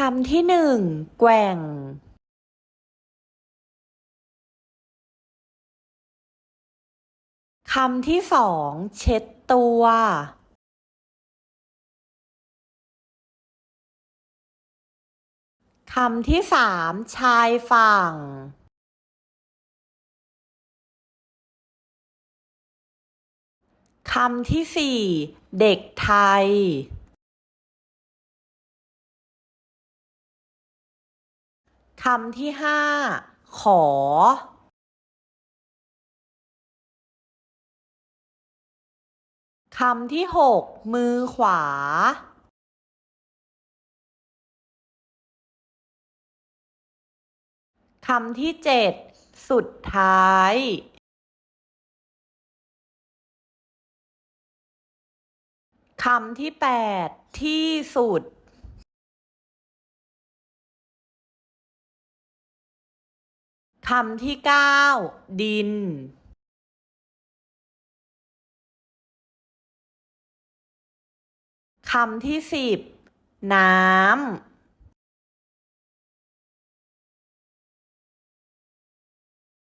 คำที่หนึ่งแกว่ง คำที่สองเช็ดตัว คำที่สามชายฝั่ง คำที่สี่เด็กไทย คำที่ห้าขอ คำที่หกมือขวา คำที่เจ็ดสุดท้าย คำที่แปดที่สุด คำที่เก้าดินคำที่สิบน้ำ